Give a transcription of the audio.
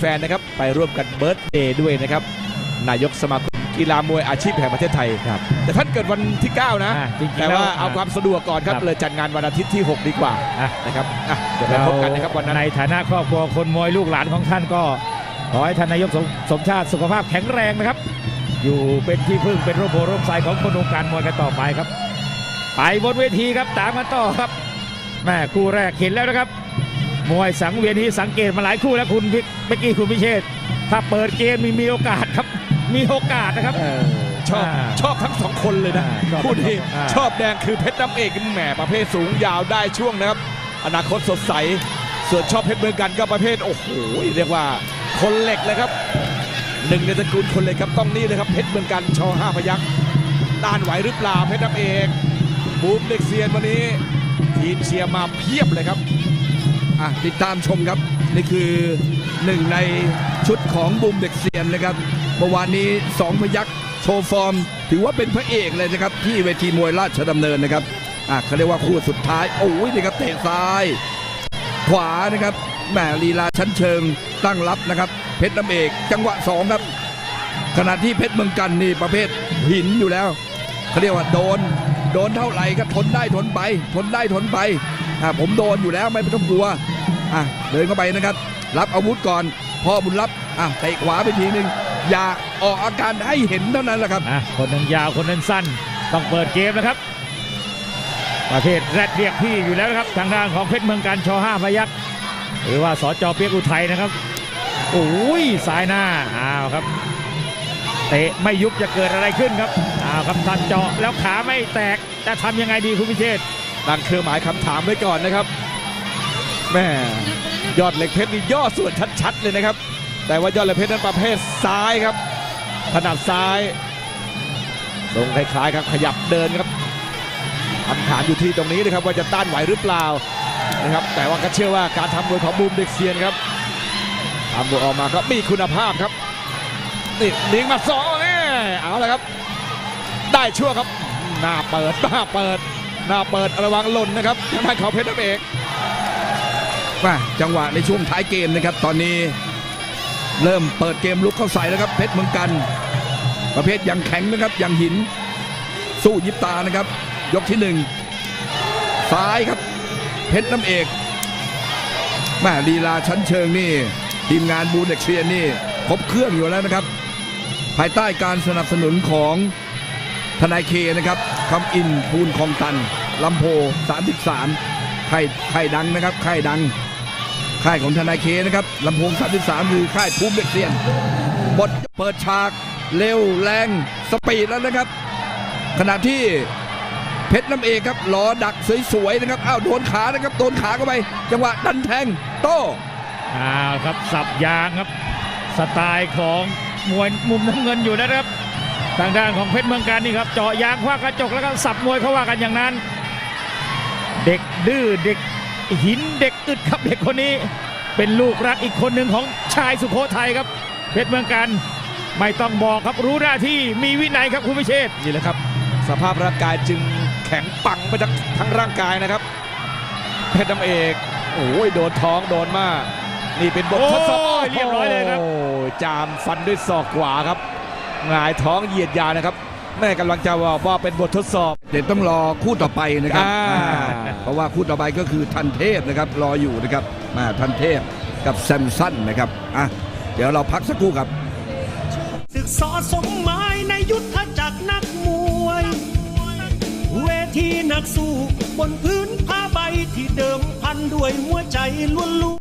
แฟนๆนะครับไปร่วมกันเบิร์ตเดย์ด้วยนะครับนายกสมาคมกีฬามวยอาชีพแห่งประเทศไทยครับแต่ท่านเกิดวันที่ 9 นะ อ่าจริงๆแต่แล้วว่าเอาความสะดวกก่อนครับครับ เลยจัดงานวันอาทิตย์ที่ 6 ดีกว่าอะ นะครับอะเดี๋ยวไปพบกันนะครับวันนั้น ในฐานะครอบครัวคนมวยลูกหลานของท่านก็ ขอให้ท่านนายกสมสมชาติสุขภาพแข็งแรงนะครับ อยู่เป็นที่พึ่งเป็นร่มโพร่มไทรของคนวงการมวยกันต่อไปครับ ไปบนเวทีครับตามกันต่อครับแม่คู่แรกเห็นแล้วนะครับ มวยสังเวียนนี้สังเกตมาหลายคู่แล้วคุณพิกเมื่อกี้คุณพิเชษฐ์ถ้าเปิดเกมมีมีโอกาสครับ มีโอกาสนะครับเออชอบอ่าชอบทั้งสองคนเลยนะอ่าชอบคู่นี้อ่าชอบแดงคือเพชรน้ำเอกแหมประเภทสูงยาวได้ช่วงนะครับ อนาคตสดใส ส่วนชอบเพชรเมืองกันก็ประเภทโอ้โหเรียกว่าคนเหล็กเลยครับหนึ่งในตระกูลคนเหล็กครับต้องนี่เลยครับเพชรเมืองกันชอห้าพยักต้านไหวหรือเปล่าเพชรน้ำเอกบูมเด็กเซียนวันนี้ทีมเชียร์มาเพียบเลยครับ อะติดตามชมครับ นี่คือหนึ่งในชุดของบุมเด็กเซียนนะครับเมื่อวานนี้สองพยักโชว์ฟอร์ม ถือว่าเป็นพระเอกเลยนะครับ ที่เวทีมวยราชดำเนินนะครับอะเขาเรียกว่าคู่สุดท้ายโอ้ยนี่ครับเตะซ้าย ขวานะครับแหมลีลาชั้นเชิงตั้งรับนะครับ เพชรน้ำเอกจังหวะสองครับ ขณะที่เพชรเมืองกันนี่ประเภทหินอยู่แล้วเขาเรียกว่าโดน โดนเท่าไหร่ก็ทนได้ทนไป ทนได้ทนไป ผมโดนอยู่แล้วไม่ต้องกลัวอะเดินเข้าไปนะครับ รับอาวุธก่อนพ่อบุญรับอะเตะขวาไปทีหนึ่งอย่าออกอาการให้เห็นเท่านั้นแหละครับอะคนนึงยาวคนนึงสั้น ต้องเปิดเกมนะครับ ประเภทแรดเรียกพี่อยู่แล้วนะครับทางด้านของเพชรเมืองการชอห้าพยักหรือว่าสจเปียกอุทัยนะครับโอ้ยสายหน้าอ้าวครับเตะไม่ยุบจะเกิดอะไรขึ้นครับอ้าวครับท่านเจาะแล้วขาไม่แตกจะทำยังไงดีคุณพิเชษ ตั้งเครื่องหมายคำถามไว้ก่อนนะครับแม่ยอดเหล็กเพชรนี่ย่อส่วนชัดๆเลยนะครับ แต่ว่ายอดเหล็กเพชรนั้นประเภทซ้ายครับ ถนัดซ้ายทรงคล้ายๆครับขยับเดินครับคำถามอยู่ที่ตรงนี้นะครับว่าจะต้านไหวหรือเปล่านะครับ แต่ว่าก็เชื่อว่าการทำมวยของบูมเด็กเซียนครับทำมวยออกมาก็มีคุณภาพครับนี่ลิงมาสองแน่เอาละครับ ได้ชั่วครับหน้าเปิดหน้าเปิด หน้าเปิดระวังหล่นนะครับทางด้านของเพชรน้ำเอกมาจังหวะในช่วงท้ายเกมนะครับ ตอนนี้เริ่มเปิดเกมลุกเข้าใส่แล้วครับเพชรเมืองกัน ประเภทยังแข็งนะครับยังหิน สู้ยิบตานะครับ ยกที่หนึ่งซ้ายครับ เพชรน้ำเอกแม่ลีลาชั้นเชิงนี่ทีมงานบูเด็กเชียนนี่ครบเครื่องอยู่แล้วนะครับ ภายใต้การสนับสนุนของทนายเคนะครับคำอินภูลคองตัน ลำโพ33ค่ายค่ายดังนะครับค่ายดัง ค่ายของทนายเคนะครับลำโพง 33 คือค่ายภูมิเด็กเซียน บทเปิดฉาก เร็วแรง สปีดแล้วนะครับ ขณะที่เพชรน้ำเอกครับล้อดักสวยๆนะครับ อ้าวโดนขานะครับ โดนขาเข้าไป จังหวะดันแทงโต้อ้าวครับสับยางครับ สไตล์ของมวยมุมน้ำเงินอยู่นะครับ ทางด้านของเพชรเมืองการนี่ครับเจาะยางคว้ากระจกแล้วก็สับมวยเขาว่ากันอย่างนั้น เด็กดื้อเด็กหินเด็กอึดครับเด็กคนนี้ เป็นลูกรักอีกคนหนึ่งของชายสุโขทัยครับ เพชรเมืองการไม่ต้องบอกครับรู้หน้าที่มีวินัยครับคุณพิเชษฐ์นี่แหละครับ สภาพร่างกายจึงแข็งปังไปทั้งทั้งร่างกายนะครับ เพชรน้ำเอกโอ้ยโดนท้องโดนมาก นี่เป็นบททดสอบโอ้ยเรียบร้อยเลยครับโอ้ยจามฟันด้วยศอกขวาครับหงายท้องเหยียดยาวนะครับ แม่กำลังจะบอกว่าเป็นบททดสอบ เดี๋ยวต้องรอคู่ต่อไปนะครับอ่า อ่าเพราะว่าคู่ต่อไปก็คือทันเทพนะครับ รออยู่นะครับมาทันเทพกับแซมสันนะครับอะเดี๋ยวเราพักสักครู่ครับ ศึกษาสมหมายในยุทธจักรนักมวย เวทีนักสู้บนพื้นผ้าใบที่เดิมพันด้วยหัวใจล้วน